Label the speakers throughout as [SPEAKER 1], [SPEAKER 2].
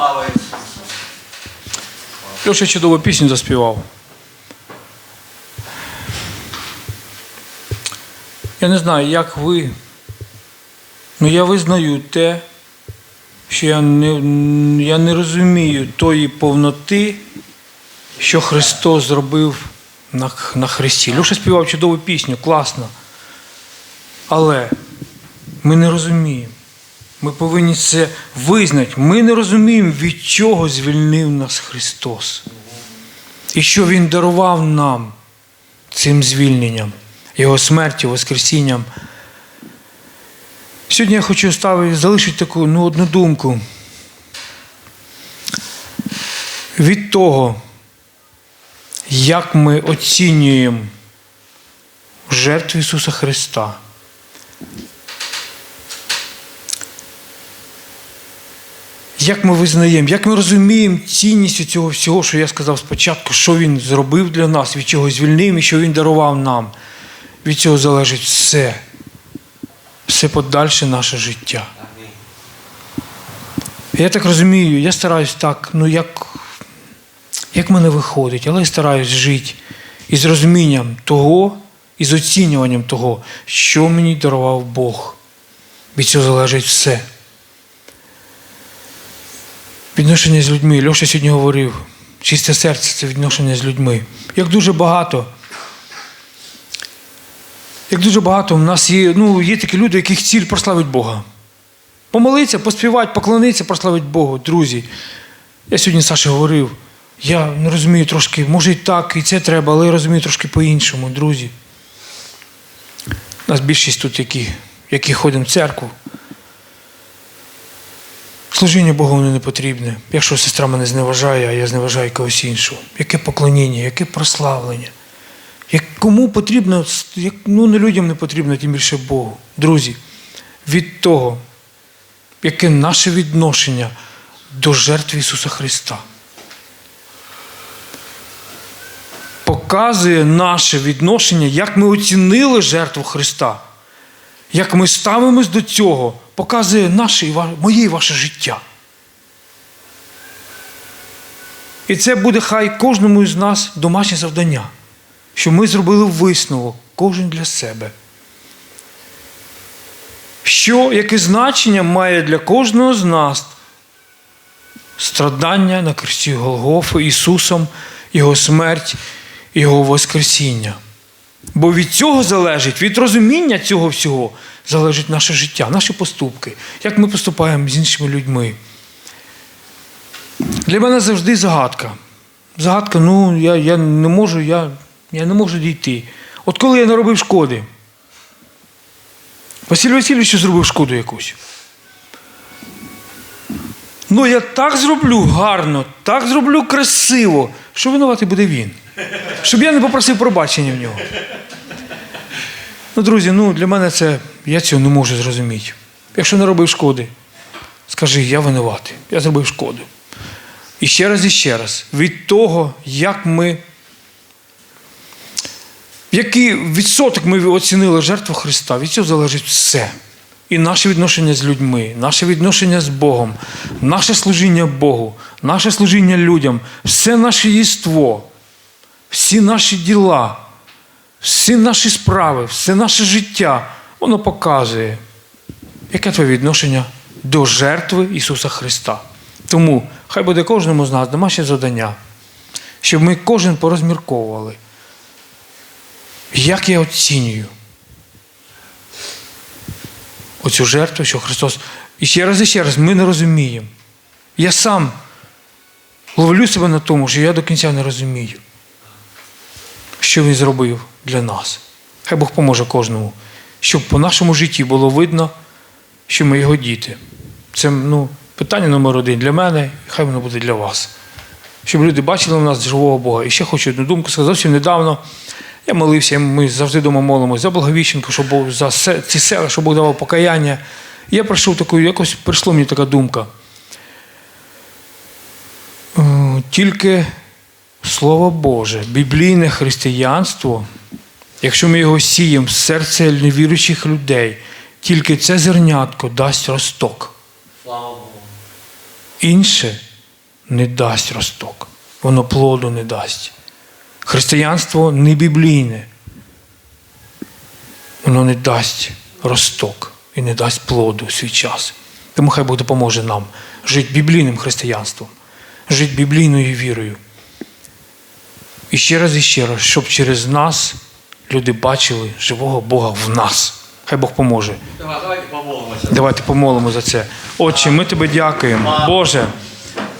[SPEAKER 1] Слава Ісусу!
[SPEAKER 2] Льоша чудову пісню заспівав. Я не знаю, як ви. але я визнаю те, що я не, я не розумію тої повноти, що Христос зробив на, на Христі. Льоша співав чудову пісню, класно. Але ми не розуміємо. Ми повинні це визнати. Ми не розуміємо, від чого звільнив нас Христос. І що Він дарував нам цим звільненням, Його смертю, Воскресінням. Сьогодні я хочу ставити, залишити таку ну, одну думку. Від того, як ми оцінюємо жертву Ісуса Христа. Як ми визнаємо, як ми розуміємо цінність цього всього, що я сказав спочатку, що Він зробив для нас, від чого звільнив і що Він дарував нам. Від цього залежить все, все подальше наше життя. Я так розумію, я стараюсь так, ну як, як мене виходить, але я стараюсь жити із розумінням того, і з оцінюванням того, що мені дарував Бог. Від цього залежить все. Відношення з людьми. Льоша сьогодні говорив, чисте серце це відношення з людьми. Як дуже багато. Як дуже багато в нас є, ну, є такі люди, яких ціль прославить Бога. Помолитися, поспівати, поклонитися, прославити Богу, друзі. Я сьогодні Саші говорив, я не розумію трошки, може і так, і це треба, але я розумію трошки по-іншому, друзі. У нас більшість тут, які, які ходимо в церкву. Служіння Богу воно не потрібне. Якщо сестра мене зневажає, а я зневажаю когось іншого. Яке поклоніння, яке прославлення. Як кому потрібно, як, ну не людям не потрібно, тим більше Богу. Друзі, від того, яке наше відношення до жертви Ісуса Христа. Показує наше відношення, як ми оцінили жертву Христа, як ми ставимось до цього, показує наше і моє і ваше життя. І це буде хай кожному із нас домашнє завдання, що ми зробили висновок, кожен для себе. Що, яке значення має для кожного з нас страдання на кресті Голгофи Ісусом, Його смерть, Його Воскресіння. Бо від цього залежить, від розуміння цього всього залежить наше життя, наші поступки, як ми поступаємо з іншими людьми. Для мене завжди загадка. Загадка, ну, я, я не можу, я, я не можу дійти. От коли я не робив шкоди, Василь Васильович зробив шкоду якусь. Ну, я так зроблю гарно, так зроблю красиво, що винуватий буде він. Щоб я не попросив пробачення в нього. Ну, друзі, ну для мене це я цього не можу зрозуміти. Якщо не робив шкоди, скажи, я винуватий, я зробив шкоду. І ще раз, і ще раз, від того, як ми, який відсоток ми оцінили жертву Христа, від цього залежить все. І наше відношення з людьми, наше відношення з Богом, наше служіння Богу, наше служіння людям, все наше єство, всі наші діла, всі наші справи, все наше життя, воно показує, яке твоє відношення до жертви Ісуса Христа. Тому хай буде кожному з нас домашнє завдання, щоб ми кожен порозмірковували, як я оцінюю оцю жертву, що Христос. І ще раз і ще раз, ми не розуміємо. Я сам ловлю себе на тому, що я до кінця не розумію, що Він зробив для нас. Хай Бог поможе кожному, щоб по нашому житті було видно, що ми його діти. Це ну, питання номер один для мене, хай воно буде для вас. Щоб люди бачили в нас живого Бога. І ще хочу одну думку сказати. Зовсім недавно я молився, ми завжди вдома молимося за Благовіщенко, щоб Бог за ці села, щоб Бог давав покаяння. І я прийшов таку, якось прийшла мені така думка. Е, Тільки Слово Боже, біблійне християнство, якщо ми його сіємо в серце невіруючих людей, тільки це зернятко дасть росток. Інше не дасть росток. Воно плоду не дасть. Християнство не біблійне. Воно не дасть росток і не дасть плоду у свій час. Тому хай Бог допоможе нам жити біблійним християнством, жити біблійною вірою. І ще раз і ще раз, щоб через нас люди бачили живого Бога в нас. Хай Бог поможе.
[SPEAKER 1] Давайте помолимося.
[SPEAKER 2] Давайте помолимо за це. Отче, ми тебе дякуємо. Боже,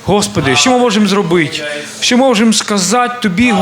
[SPEAKER 2] Господи, що ми можемо зробити? Що ми можемо сказати тобі,